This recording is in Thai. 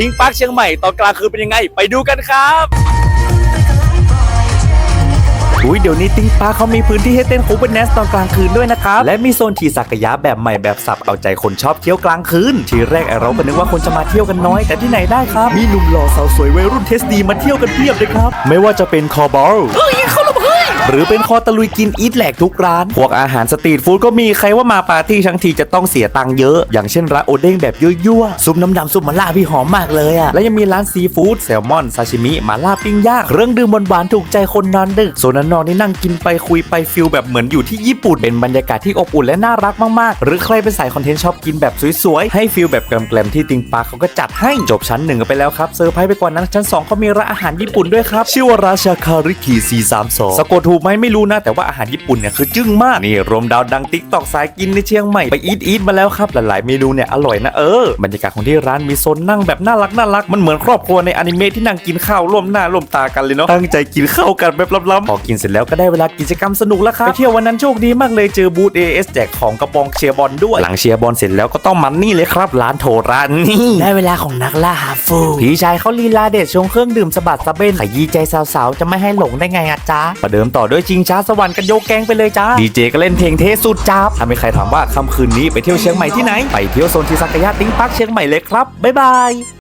ติงปาร์คเชียงใหม่ตอนกลางคืนเป็นยังไง ไปดูกันครับอุ้ยเดี๋ยวนี้ติงปาร์คเขามีพื้นที่ให้เต้นคูเปนเนสตอนกลางคืนด้วยนะครับ และมีโซนขี่สักยะแบบใหม่แบบสับเอาใจคนชอบเที่ยวกลางคืน ทีแรกไอ้เราก็นึกว่าคนจะมาเที่ยวกันน้อย แต่ที่ไหนได้ครับ มีหนุ่มหล่อสาวสวยวัยรุ่นเทสดีมาเที่ยวกันเพียบเลยครับ ไม่ว่าจะเป็นคอบอล หรือเป็นคอตะลุยกินอีทแหลกทุกร้าน พวกอาหารสตรีทฟู้ดก็มีใครว่ามาปาร์ตี้ทั้งทีจะต้องเสียตังค์เยอะ อย่างเช่นร้านโอเด้งแบบยั่วๆซุปน้ำดำซุปมะล่าพี่หอมมากเลยอะและยังมีร้านซีฟู้ดแซลมอนซาชิมิมาล่าปิ้งย่างเครื่องดื่มหวานๆถูกใจคนนอนดึกส่วนนอนนี่นั่งกินไปคุยไปฟิลแบบเหมือนอยู่ที่ญี่ปุ่นเป็นบรรยากาศที่อบอุ่นและน่ารักมากๆ หรือใครเป็นสายคอนเทนต์ชอบกินแบบสวยๆให้ฟิลแบบแกลมๆที่ติงปาร์เขาก็จัดให้จบชั้นหนึ่งไปแล้วครับเซอร์ไพรส์ไปกว่านั้นชั้นสองเขามีร้านอาหารญี่ปุ่นด้วยครับชื่อว่าราชาคาริคิ432 สะกดถูกไหมไม่รู้นะ แต่ว่าอาหารญี่ปุ่นเนี่ยคือจึ้งมากนี่รวมดาวดังติ๊กตอกสายกินในเชียงใหม่ไปอีทอีทมาแล้วครับหลายๆเมนูเนี่ยอร่อยนะเออบรรยากาศของที่ร้านมีโซนนั่งแบบน่ารักน่ารักมันเหมือนครอบครัวในอนิเมะที่นั่งกินข้าวร่วมหน้าร่วมตากันเลยเนาะตั้งใจกินข้าวกันแบบล้ำๆพอกินเสร็จแล้วก็ได้เวลากิจกรรมสนุกแล้วครับไปเที่ยววันนั้นโชคดีมากเลยเจอบูธ AS แจกของกระปองเชียร์บอลด้วย หลังเชียร์บอลเสร็จแล้วก็ต้องมันนี่เลยครับ ร้านโทร้านนี่ ได้เวลาของนักล่าหาฟูพี่ชายเขาลีลาเด็ดชงเครื่องดื่มสะบัดสะเบนขยี้ใจสาวๆจะไม่ให้หลงได้ไงอะจ๊ะประเดิมต่อด้วยชิงช้าสวรรค์กันโยกแกงไปเลยจ้าดีเจก็เล่นเพลงเทสุดจับถ้ามีใครถามว่าค่ำคืนนี้ไปเที่ยวเชียงใหม่ที่ไหน ไปเที่ยวโซนทีซากายะติ้งปักเชียงใหม่เลยครับบ๊ายบาย